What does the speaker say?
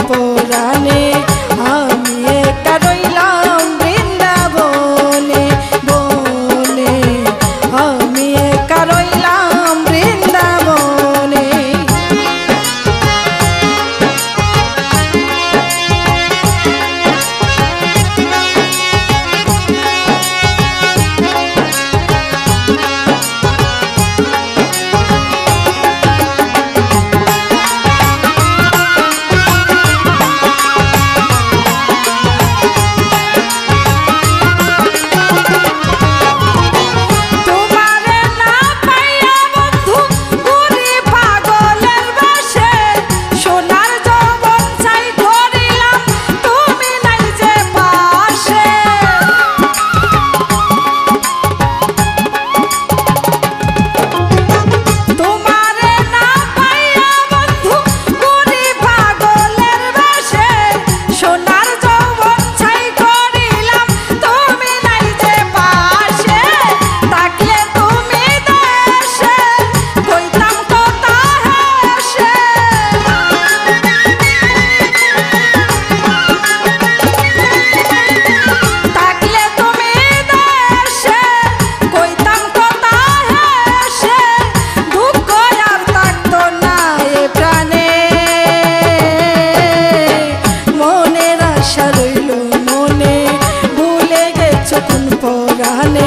পরাণে আশা রইল মনে। ভুলে গেছো কোন পরাণে?